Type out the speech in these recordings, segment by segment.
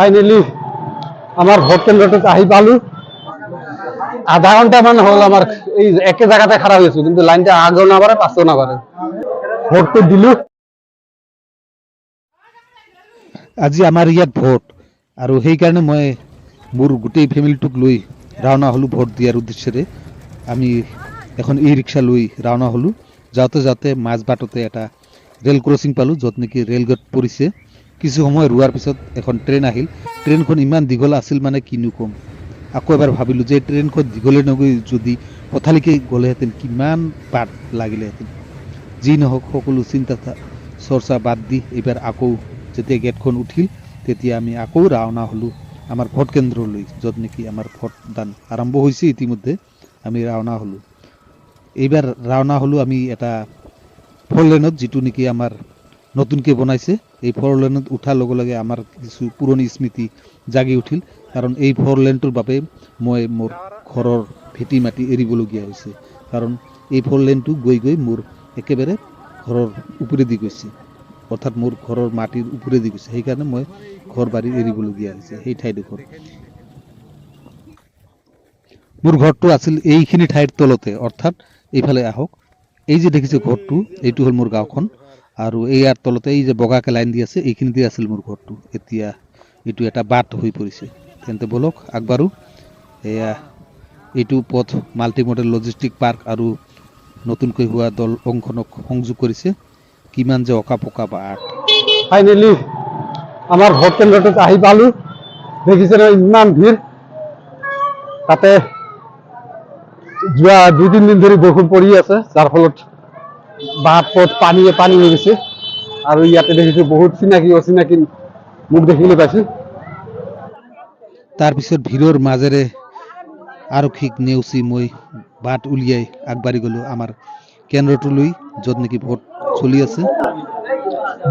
Finally আমার vote কেন্দ্রটাতে আহি পালো। আধা ঘণ্টা মান হল আমার এই একে জায়গাতে খারাপ হয়েছে কিন্তু লাইনটা আগেও না পারে পাশেও না পারে ভোট তো দিলো। আজি আমাৰ ইয়াত ভোট আৰু সেইকাৰণে মই মোৰ গোটেই ফেমিলিটোক লৈ ৰাওনা হ'লোঁ ভোট দিয়াৰ উদ্দেশ্যেৰে। আমি এখন ই ৰিক্সা লৈ ৰাওনা হ'লোঁ। যাওঁতে যাওঁতে মাজ বাটতে এটা ৰেল ক্ৰছিং পালোঁ, য'ত নেকি ৰেল গেট পৰিছে। কিছু সময় ৰোৱাৰ পিছত এখন ট্ৰেইন আহিল। ট্ৰেইনখন ইমান দীঘল আছিল মানে কিনো ক'ম। আকৌ এবাৰ ভাবিলোঁ যে ট্ৰেইনখন দীঘলে নগৈ যদি পথালিকে গ'লেহেঁতেন কিমান বাট লাগিলেহেঁতেন। যি নহওক সকলো চিন্তা চৰ্চা বাদ দি এইবাৰ আকৌ যেতিয়া গেটখন উঠিল, তেতিয়া আমি আকৌ ৰাওনা হ'লোঁ আমাৰ ভোট কেন্দ্ৰলৈ, য'ত নেকি আমাৰ ভোটদান আৰম্ভ হৈছে ইতিমধ্যে, আমি ৰাওনা হ'লোঁ। এইবাৰ ৰাওনা হ'লোঁ আমি এটা ফ'ৰ লেনত, যিটো নেকি আমাৰ নতুনকৈ বনাইছে, এই ফ'ৰ লেনত উঠাৰ লগে লগে আমাৰ কিছু পুৰণি স্মৃতি জাগি উঠিল। কাৰণ এই ফ'ৰ লেনটোৰ বাবে মই মোৰ ঘৰৰ ভেটি মাটি এৰিবলগীয়া হৈছে। কাৰণ এই ফ'ৰ লেনটো গৈ গৈ মোৰ একেবাৰে ঘৰৰ ওপৰেদি গৈছে। অৰ্থাৎ মোৰ ঘৰৰ মাটিৰ ওপৰেদি গৈছে। সেইকাৰণে মই ঘৰ বাৰী এৰিবলগীয়া হৈছে সেই ঠাইডোখৰ। মোৰ ঘৰটো আছিল এইখিনি ঠাইৰ তলতে। অৰ্থাৎ এইফালে আহক। এই যে দেখিছে ঘৰটো, এইটো হ'ল মোৰ গাঁওখন। আৰু ইয়াৰ তলতে এই যে বগাকে লাইন দি আছে এইখিনিতে আছিল মোৰ ঘৰটো এতিয়া এইটো এটা বাট হৈ পৰিছে। তেন্তে ব'লক, আগবাঢ়ো। এয়া, এইটো পথ মাল্টি মডেল লজিষ্টিক পাৰ্ক আৰু নতুনকৈ হোৱা দল অংশনক সংযোগ কৰিছে। কিমান যে অকা পকা বাট। ফাইনেলি আমার ভোট কেন্দ্রটাতে আহি পালো। দেখিছেন ইমান ভিড় তাতে যোৱা দুই তিনদিন ধৰি বৰষুণ পৰি আছে। যাৰ ফলত পথ পানীয়ে পানী হৈ গৈছে। আৰু ইয়াতে দেখিছো বহুত চিনাকি অচিনাকি মুখ দেখিবলৈ পাইছো। তাৰপিছত ভিৰৰ মাজেৰে আৰক্ষীক নেওচি মই বাট উলিয়াই আগবাঢ়ি গ'লোঁ আমাৰ কেন্দ্ৰটোলৈ য'ত নেকি ভোট চলি আছে।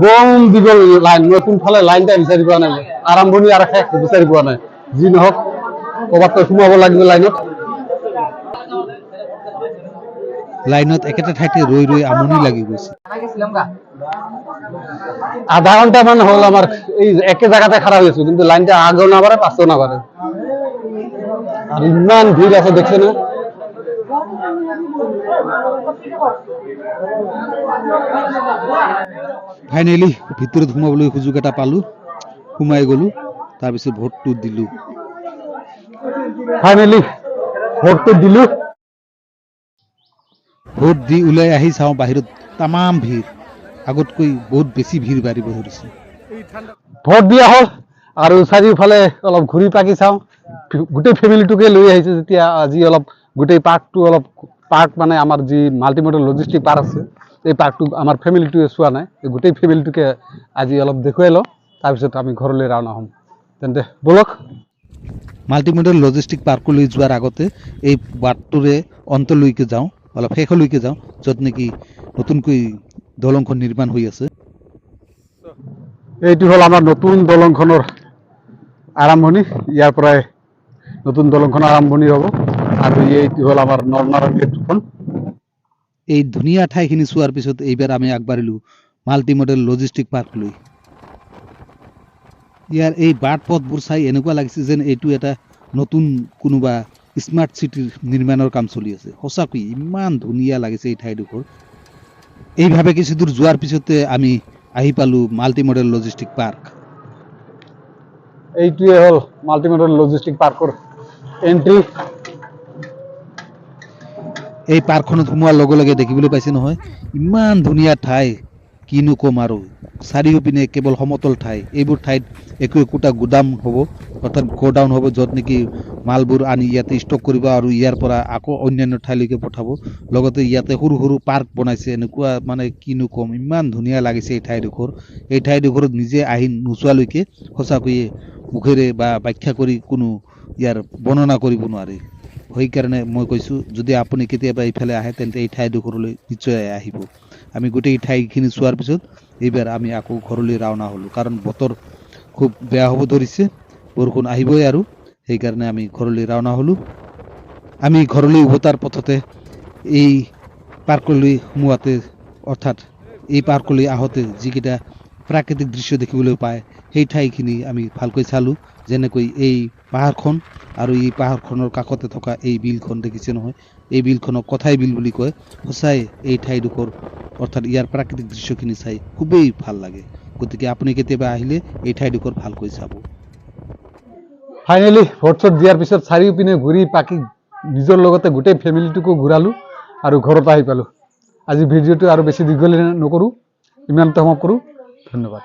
বম দীঘল লাইন মই কোনফালে লাইনটা বিচাৰি পোৱা নাই। আৰম্ভণি আৰু শেষ বিচাৰি পোৱা নাই। যি নহওক ক'ৰবাত সোমাব লাগিব লাইনত। লাইনত একেটা ঠাইতে ৰৈ ৰৈ আমনি লাগি গৈছে। আধা ঘণ্টা মান হল আমার এই একে জায়গাতে খারাপ হয়েছে কিন্তু লাইনটা আগেও না পারে পাশেও না পারে আর ইমান ভিড় আছে দেখছে না? ফাইনেলি ভিতৰত সোমাবলৈ সুযোগ এটা পালোঁ সোমাই গ'লোঁ তাৰপিছত ভোটটো দিলোঁ। ফাইনেলি ভোটটো দিলো। ভোট দি ওলাই আহি চাওঁ বাহিৰত তামাম ভিৰ। আগতকৈ বহুত বেছি ভিৰ বাঢ়িব ধৰিছে। ভোট দিয়া হ'ল আৰু চাৰিওফালে অলপ ঘূৰি পাকি চাওঁ। গোটেই ফেমিলিটোকে লৈ আহিছে যেতিয়া আজি অলপ গোটেই পাৰ্কটো অলপ পাৰ্ক মানে আমাৰ যি মাল্টিমডেল লজিষ্টিক পাৰ্ক আছে এই পাৰ্কটো আমাৰ ফেমিলিটোৱে চোৱা নাই। গোটেই ফেমিলিটোকে আজি অলপ দেখুৱাই লওঁ। তাৰপিছত আমি ঘৰলৈ ৰাওনা হ'ম। তেন্তে ব'লক। মাল্টিমডেল লজিষ্টিক পাৰ্কলৈ যোৱাৰ আগতে এই বাটটোৰে অন্তলৈকে যাওঁ। অলপ শেষলৈকে যাওঁ য'ত নেকি নতুনকৈ দলংখন নিৰ্মাণ হৈ আছে। এইটো হ'ল আমাৰ নতুন দলংখনৰ আৰম্ভণি। ইয়াৰ পৰাই নতুন দলংখন আৰম্ভণি হ'ব। আৰু এইটো হ'ল আমাৰ নৰনাৰায়ণ গেটখন এই ধুনীয়া ঠাইখিনি চোৱাৰ পিছত এইবাৰ আমি আগবাঢ়িলোঁ মাল্টি মডেল লজিষ্টিক পাৰ্কলৈ। ইয়াৰ এই বাট পথবোৰ চাই এনেকুৱা লাগিছে যেন এইটো এটা নতুন কোনোবা স্মাৰ্ট চিটিৰ নিৰ্মাণৰ কাম চলি আছে। সঁচাকৈ ইমান ধুনীয়া লাগিছে এই ঠাইডোখৰ। এইভাৱে কিছু দূৰ যোৱাৰ পিছতে আমি আহি পালোঁ মাল্টি মডেল লজিষ্টিক পাৰ্ক এইটোৱে হ'ল মাল্টিমডেল লজিষ্টিক পাৰ্কৰ এণ্ট্ৰি এই পাৰ্কখনত সোমোৱাৰ লগে লগে দেখিবলৈ পাইছে নহয় ইমান ধুনীয়া ঠাই। কিনো ক'ম আৰু চাৰিওপিনে কেৱল সমতল ঠাই। এইবোৰ ঠাইত একো একোটা গুদাম হ'ব, অৰ্থাৎ গ'ডাউন হ'ব, য'ত নেকি মালবোৰ আনি ইয়াতে ষ্টক কৰিব আৰু ইয়াৰ পৰা আকৌ অন্যান্য ঠাইলৈকে পঠাব। লগতে ইয়াতে সৰু সৰু পাৰ্ক বনাইছে, এনেকুৱা মানে কিনো ক'ম। ইমান ধুনীয়া লাগিছে এই ঠাইডোখৰ। এই ঠাইডোখৰত নিজে আহি নোচোৱালৈকে সঁচাকৈয়ে মুখেৰে বা ব্যাখ্যা কৰি কোনো ইয়াৰ বৰ্ণনা কৰিব নোৱাৰে। সেইকাৰণে মই কৈছোঁ, যদি আপুনি কেতিয়াবা এইফালে আহে, তেন্তে এই ঠাইডোখৰলৈ নিশ্চয় আহিব। আমি গোটেই ঠাইখিনি চোৱাৰ পিছত এইবাৰ আমি আকৌ ঘৰলৈ ৰাওনা হ'লোঁ। কাৰণ বতৰ খুব বেয়া হ'ব ধৰিছে, বৰষুণ আহিবই আৰু, সেইকাৰণে আমি ঘৰলৈ ৰাওনা হ'লোঁ। আমি ঘৰলৈ উভতাৰ পথতে এই পাৰ্কলৈ সোমোৱাতে অৰ্থাৎ এই পাৰ্কলৈ আহোঁতে যিকেইটা প্ৰাকৃতিক দৃশ্য দেখিবলৈ পায়, সেই ঠাইখিনি আমি ভালকৈ চালোঁ। যেনেকৈ এই পাহাৰখন আৰু এই পাহাৰখনৰ কাষতে থকা এই বিলখন দেখিছে নহয়। এই বিলখনক কথাই বিল বুলি কয়। সঁচাই এই ঠাইডোখৰ, অৰ্থাৎ ইয়াৰ প্ৰাকৃতিক দৃশ্যখিনি চাই খুবেই ভালো লাগে। গতিকে আপুনি কেতিয়াবা আহিলে এই ঠাইডোখৰ ভালকৈ চাব। ফাইনেলি চট দিয়াৰ পিছত চাৰিওপিনে ঘূৰি পাকি নিজৰ লগতে গোটেই ফেমিলিটোকো ঘূৰালোঁ আৰু ঘৰত আহি পালোঁ। আজি ভিডিঅ'টো আৰু বেছি দীঘলীয়া নকৰোঁ, ইমানতে সমাপ্ত কৰোঁ। ধন্যবাদ।